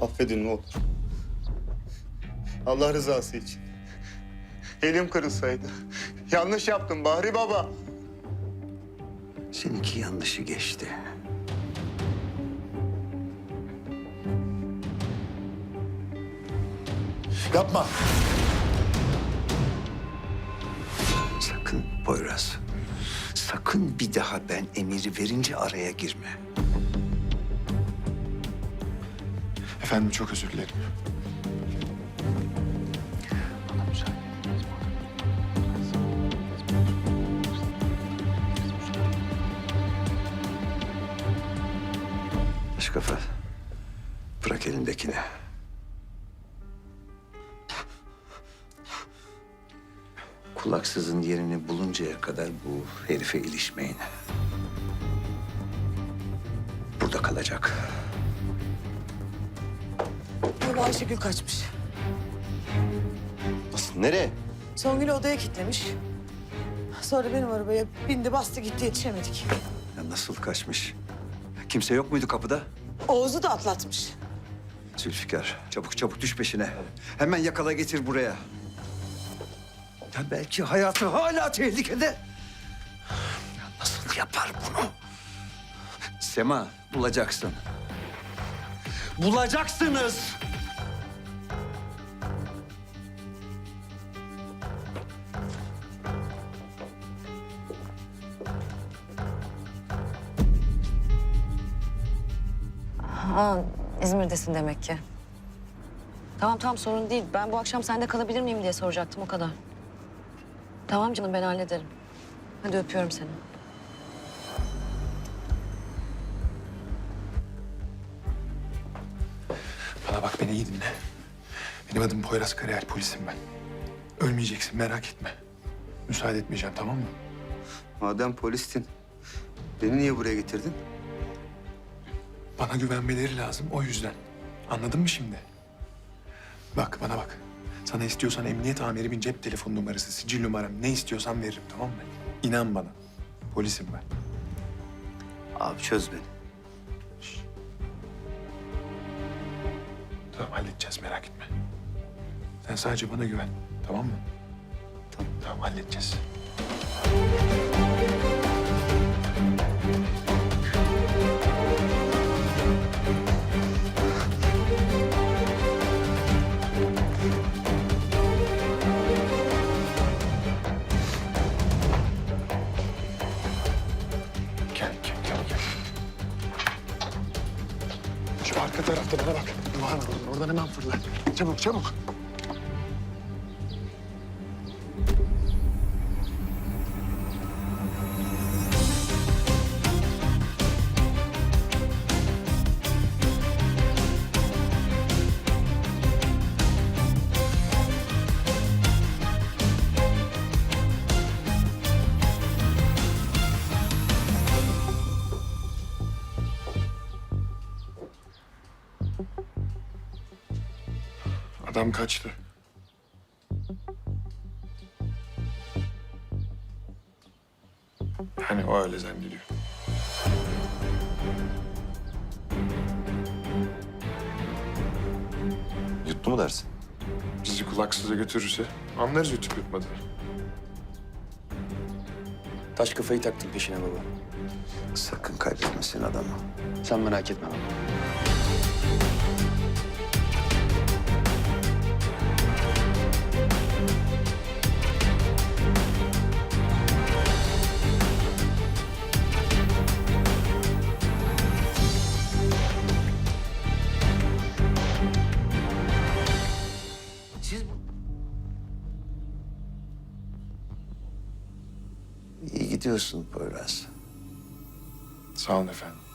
Affedin ne olur. Allah rızası için. Elim kırılsaydı. Yanlış yaptım Bahri Baba. Seninki yanlışı geçti. Yapma. Sakın Poyraz. Sakın bir daha ben emiri verince araya girme. Efendim çok özür dilerim. Taş kafa. Bırak elindekini. Kulaksızın yerini buluncaya kadar bu herife ilişmeyin. Burada kalacak. Burada Ayşegül kaçmış. Nasıl? Nereye? Songül odaya kilitlemiş. Sonra benim arabaya bindi bastı gitti yetişemedik. Ya nasıl kaçmış? Kimse yok muydu kapıda? Oğuz'u da atlatmış. Zülfikar, çabuk çabuk düş peşine. Hemen yakala getir buraya. Ya belki hayatı hala tehlikede. Ya nasıl yapar bunu? Sema, bulacaksın. Bulacaksınız. Ha, İzmir'desin demek ki. Tamam tamam sorun değil. Ben bu akşam sende kalabilir miyim diye soracaktım o kadar. Tamam canım ben hallederim. Hadi öpüyorum seni. Bana bak beni iyi dinle. Benim adım Poyraz Karayel, polisim ben. Ölmeyeceksin merak etme. Müsaade etmeyeceğim tamam mı? Madem polistin, beni niye buraya getirdin? Bana güvenmeleri lazım o yüzden. Anladın mı şimdi? Bak bana bak. Sana istiyorsan emniyet amirimin cep telefon numarası, sicil numaram ne istiyorsan veririm tamam mı? İnan bana. Polisim ben. Abi çöz beni. Tamam halledeceğiz merak etme. Sen sadece bana güven tamam mı? Tamam. Tamam halledeceğiz. Şu arka tarafta bana bak. Duvar var oradan. Oradan hemen fırla. Çabuk, çabuk. Adam kaçtı. Yani o öyle zannediyor. Yuttu mu dersin? Bizi kulaksıza götürürse anlarız yutup yutmadığını. Taş kafayı taktın peşine baba. Sakın kaybetmesin adamı. Sen merak etme baba. İyi gidiyorsun Poyraz. Sağ olun efendim.